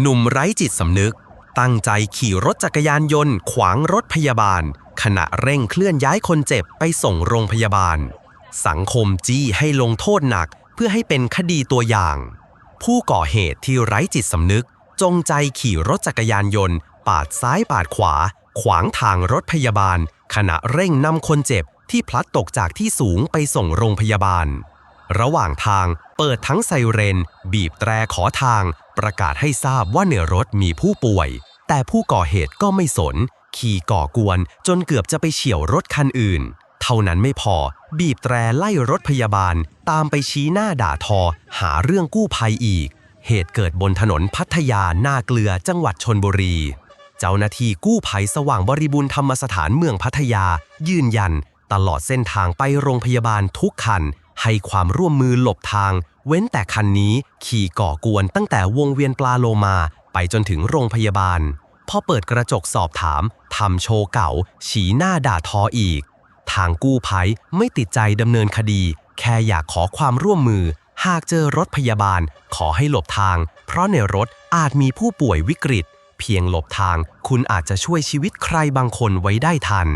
หนุ่มไร้จิตสำนึก ตั้งใจขี่รถจักรยานยนต์ ขวางรถพยาบาล ขณะเร่งเคลื่อนย้ายคนเจ็บไปส่งโรงพยาบาล สังคมจี้ให้ลงโทษหนักเพื่อให้เป็นคดีตัวอย่าง ผู้ก่อเหตุที่ไร้จิตสำนึก จงใจขี่รถจักรยานยนต์ ปาดซ้ายปาดขวา ขวางทางรถพยาบาล ขณะเร่งนำคนเจ็บที่พลัดตกจากที่สูงไปส่งโรงพยาบาล ระหว่างทางเปิดทั้งไซเรน บีบแตรขอทาง ประกาศให้ทราบว่าในรถมีผู้ป่วย แต่ผู้ก่อเหตุก็ไม่สน ขี่ก่อกวนจนเกือบจะไปเฉี่ยวรถคันอื่น เท่านั้นไม่พอ บีบแตรไล่รถพยาบาล ตามไปชี้หน้าด่าทอ หาเรื่องกู้ภัยอีก เหตุเกิดบนถนนพัทยาหน้าเกลือจังหวัดชนบุรี เจ้าหน้าที่กู้ภัยสว่างบริบูรณ์ธรรมสถานเมืองพัทยา ยืนยัน ตลอดเส้นทางไปโรงพยาบาลทุกคันให้ความร่วมมือหลบทาง เว้นแต่คันนี้ขี่ก่อกวนตั้งแต่วงเวียนปลาโลมาไปจนถึงโรงพยาบาล พอเปิดกระจกสอบถามทำโชว์เก่า ฉีหน้าด่าทออีก ทางกู้ภัยไม่ติดใจดำเนินคดี แค่อยากขอความร่วมมือ หากเจอรถพยาบาล ขอให้หลบทาง เพราะในรถอาจมีผู้ป่วยวิกฤต เพียงหลบทาง คุณอาจจะช่วยชีวิตใครบางคนไว้ได้ทัน